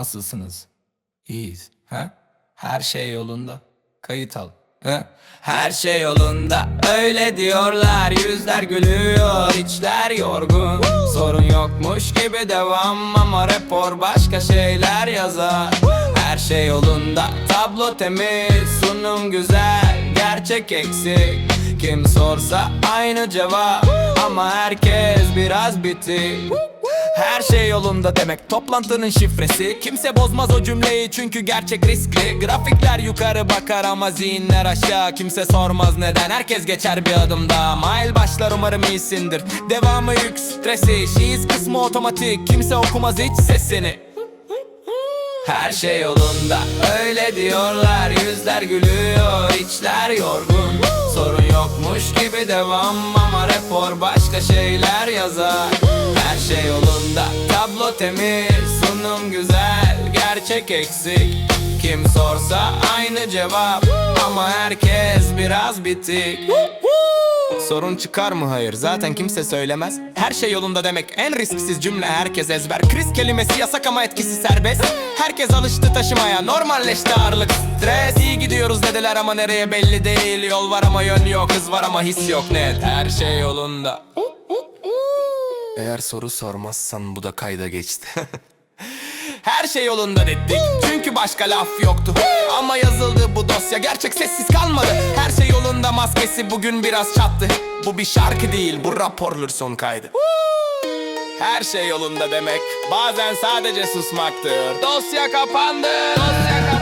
Nasılsınız? İyiyiz. Ha? Her şey yolunda. Kayıt al. Ha? Her şey yolunda. Öyle diyorlar. Yüzler gülüyor. içler yorgun. Sorun yokmuş gibi devam ama rapor başka şeyler yazar. Her şey yolunda. Tablo temiz. Sunum güzel. Gerçek eksik. Kim sorsa aynı cevap Ama herkes biraz bitik her şey yolunda demek toplantının şifresi. Kimse bozmaz o cümleyi çünkü gerçek riskli. Grafikler yukarı bakar ama zihinler aşağı. Kimse sormaz neden herkes geçer bir adım daha. Mail başlar umarım iyisindir. Devamı yük stresi. Şiiz kısmı otomatik Kimse okumaz hiç sesini. Her şey yolunda öyle diyorlar. Yüzler gülüyor içler yorgun. Sorun yokmuş gibi devam Ama rapor başka şeyler yazar. Her şey yolunda temiz Sunum güzel gerçek eksik Kim sorsa aynı cevap Ama herkes biraz bitik Sorun çıkar mı? Hayır. Zaten kimse söylemez. Her şey yolunda demek en risksiz cümle herkes ezber. Kriz kelimesi yasak ama etkisi serbest. Herkes alıştı taşımaya. Normalleşti ağırlık. Stres iyi gidiyoruz dediler ama nereye belli değil. Yol var ama yön yok. Hız var ama his yok net. Her şey yolunda. Eğer soru sormazsan bu da kayda geçti. Her şey yolunda dedik Çünkü başka laf yoktu. Ama yazıldı bu dosya gerçek sessiz kalmadı. Her şey yolunda maskesi bugün biraz çattı. Bu bir şarkı değil bu raporlur son kaydı. Her şey yolunda demek Bazen sadece susmaktır. Dosya kapandı Dosya kapandı